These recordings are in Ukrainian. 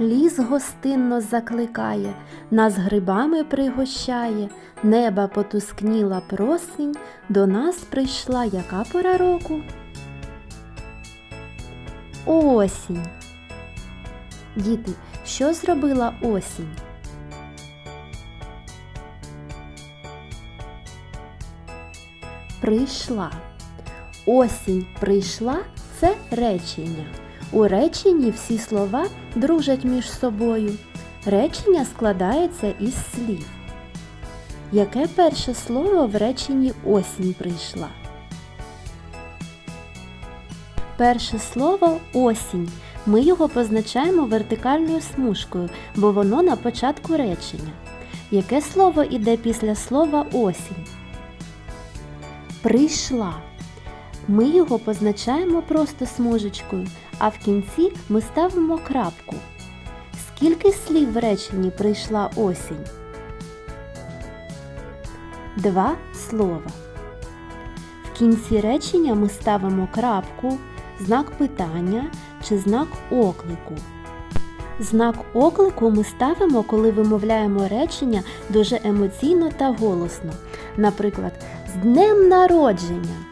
ліс гостинно закликає, нас грибами пригощає, неба потускніла просінь, до нас прийшла яка пора року? Осінь. Діти, що зробила осінь? Прийшла. Осінь прийшла це речення. У реченні всі слова дружать між собою. Речення складається із слів. Яке перше слово в реченні осінь прийшла? Перше слово осінь. Ми його позначаємо вертикальною смужкою, бо воно на початку речення. Яке слово іде після слова осінь? Прийшла. Ми його позначаємо просто смужечкою, а в кінці ми ставимо крапку. Скільки слів в реченні прийшла осінь? Два слова. В кінці речення ми ставимо крапку, знак питання чи знак оклику. Знак оклику ми ставимо, коли вимовляємо речення дуже емоційно та голосно. Наприклад, з днем народження.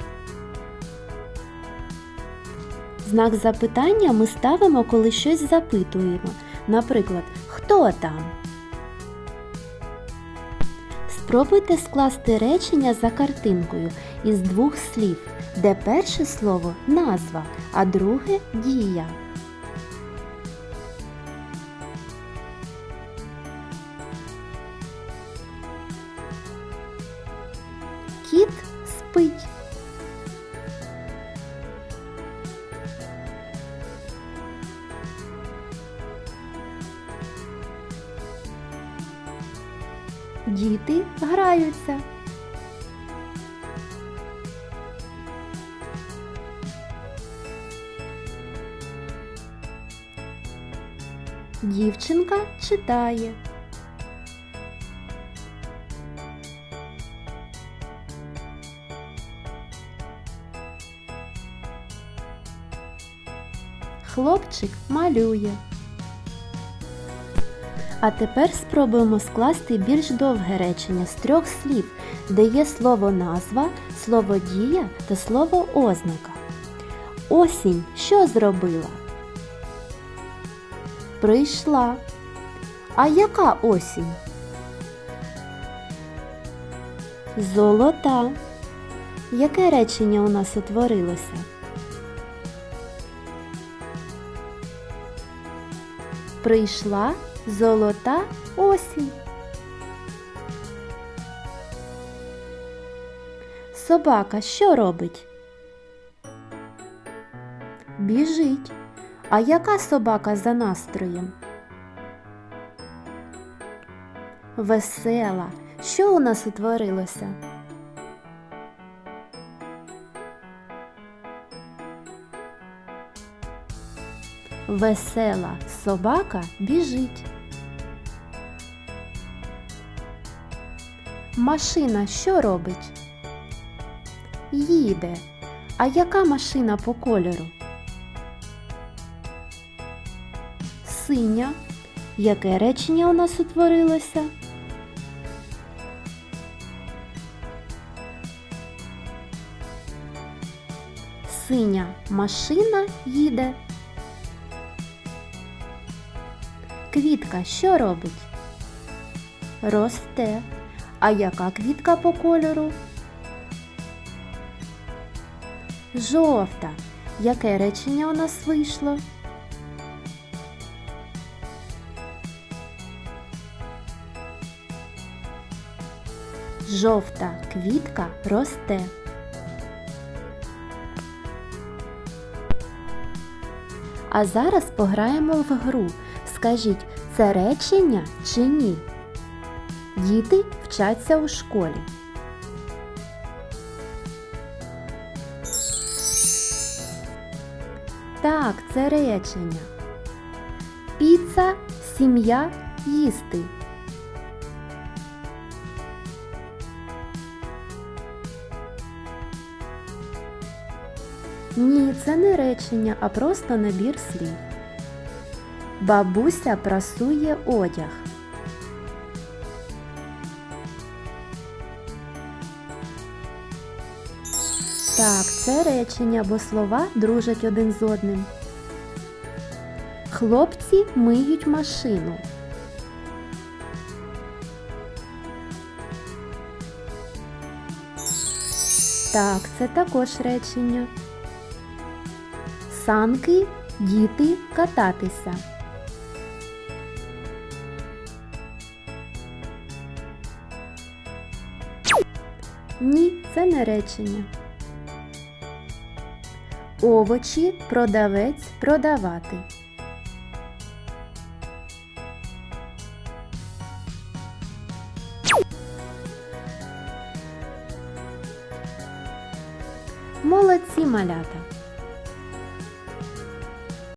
Знак запитання ми ставимо, коли щось запитуємо. Наприклад, хто там? Спробуйте скласти речення за картинкою із двох слів, де перше слово назва, а друге дія. Кіт спить. Діти граються. Дівчинка читає. Хлопчик малює. А тепер спробуємо скласти більш довге речення з трьох слів, де є слово назва, слово дія та слово ознака. Осінь що зробила? Прийшла. А яка осінь? Золота. Яке речення у нас утворилося? Прийшла золота осінь. Собака що робить? Біжить. А яка собака за настроєм? Весела. Що у нас утворилося? Весела собака біжить. Машина що робить? Їде. А яка машина по кольору? Синя. Яке речення у нас утворилося? Синя машина їде. Квітка що робить? Росте. А яка квітка по кольору? Жовта. Яке речення у нас вийшло? Жовта квітка росте. А зараз пограємо в гру. Скажіть, це речення чи ні? Діти вчаться у школі. Так, це речення. Піца, сім'я, їсти. Ні, це не речення, а просто набір слів. Бабуся прасує одяг. Так, це речення, бо слова дружать один з одним. Хлопці миють машину. Так, це також речення. Санки діти кататися. Ні, це не речення. Овочі продавець продавати. Молодці малята!